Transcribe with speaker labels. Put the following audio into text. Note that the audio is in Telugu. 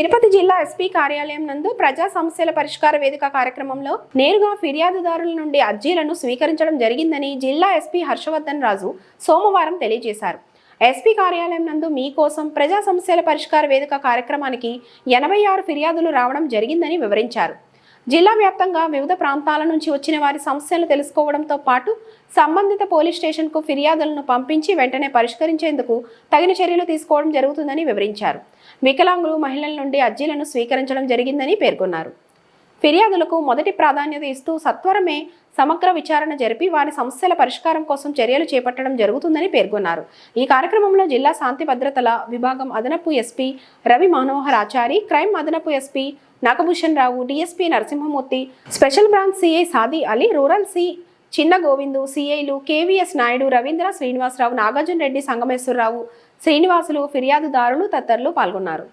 Speaker 1: తిరుపతి జిల్లా ఎస్పీ కార్యాలయం నందు ప్రజా సమస్యల పరిష్కార వేదిక కార్యక్రమంలో నేరుగా ఫిర్యాదుదారుల నుండి అర్జీలను స్వీకరించడం జరిగిందని జిల్లా ఎస్పీ హర్షవర్ధన్ రాజు సోమవారం తెలియజేశారు. ఎస్పీ కార్యాలయం నందు మీకోసం ప్రజా సమస్యల పరిష్కార వేదిక కార్యక్రమానికి ఎనభై ఆరు ఫిర్యాదులు రావడం జరిగిందని వివరించారు. జిల్లా వ్యాప్తంగా వివిధ ప్రాంతాల నుంచి వచ్చిన వారి సమస్యలు తెలుసుకోవడంతో పాటు సంబంధిత పోలీస్ స్టేషన్కు ఫిర్యాదులను పంపించి వెంటనే పరిష్కరించేందుకు తగిన చర్యలు తీసుకోవడం జరుగుతుందని వివరించారు. వికలాంగులు మహిళల నుండి అర్జీలను స్వీకరించడం జరిగిందని పేర్కొన్నారు. ఫిర్యాదులకు మొదటి ప్రాధాన్యత ఇస్తూ సత్వరమే సమగ్ర విచారణ జరిపి వారి సమస్యల పరిష్కారం కోసం చర్యలు చేపట్టడం జరుగుతుందని పేర్కొన్నారు. ఈ కార్యక్రమంలో జిల్లా శాంతి భద్రతల విభాగం అదనపు ఎస్పీ రవి మనోహర్ ఆచారి క్రైమ్ అదనపు SP Nagabhushan Rao DSP Narasimhamurthy special branch CI Sadi Ali rural C Chinna Govindu సిఐలు KVS Naidu Ravindra Srinivasarao Nagarjuna Reddy Sangameswararao Srinivasulu ఫిర్యాదుదారులు తదితరులు పాల్గొన్నారు.